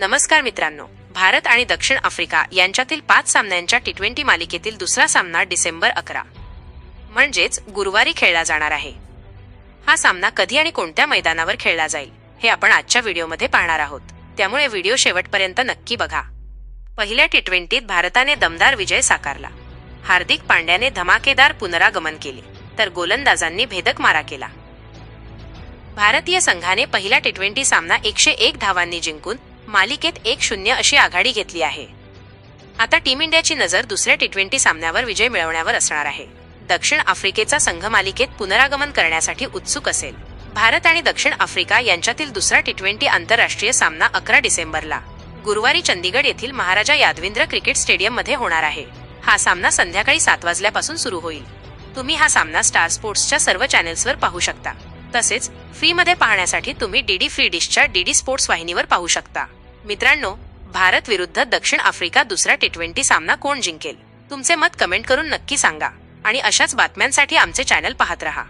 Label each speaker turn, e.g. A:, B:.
A: नमस्कार मित्रांनो. भारत आणि दक्षिण आफ्रिका यांच्यातील पाच सामन्यांच्या टी ट्वेंटी मालिकेतील दुसरा सामना डिसेंबर अकरा. म्हणजेच गुरुवारी खेळला जाणार आहे. हा सामना कधी आणि कोणत्या मैदानावर खेळला जाईल हे आपण आजच्या व्हिडिओमध्ये पाहणार आहोत. त्यामुळे व्हिडिओ शेवटपर्यंत नक्की बघा. पहिल्या टी ट्वेंटीत भारताने दमदार विजय साकारला. हार्दिक पांड्याने धमाकेदार पुनरागमन केले तर गोलंदाजांनी भेदक मारा केला. भारतीय संघाने पहिला टी ट्वेंटी सामना एकशे एक धावांनी जिंकून मालिकेत एक शून्य अशी आघाडी घेतली आहे. आता टीम इंडियाची नजर दुसऱ्या टी ट्वेंटी सामन्यावर विजय मिळवण्यावर असणार आहे. दक्षिण आफ्रिकेचा संघ मालिकेत पुनरागमन करण्यासाठी उत्सुक असेल. भारत आणि दक्षिण आफ्रिका यांच्यातील दुसरा टी ट्वेंटी आंतरराष्ट्रीय सामना अकरा डिसेंबरला. गुरुवारी चंदीगड येथील महाराजा यादविंद्र क्रिकेट स्टेडियममध्ये होणार आहे. हा सामना संध्याकाळी सात वाजल्यापासून सुरू होईल. तुम्ही हा सामना स्टार स्पोर्ट्सच्या सर्व चॅनेल्सवर पाहू शकता. तसेच फ्रीमध्ये पाहण्यासाठी तुम्ही डीडी फ्री डिशच्या डीडी स्पोर्ट्स वाहिनीवर पाहू शकता. मित्रांनो भारत विरुद्ध दक्षिण आफ्रिका दुसरा टी ट्वेंटी सामना कोण जिंकेल? तुमचे मत कमेंट करून नक्की सांगा. आणि अशाच बातम्यांसाठी आमचे चॅनल पाहत रहा.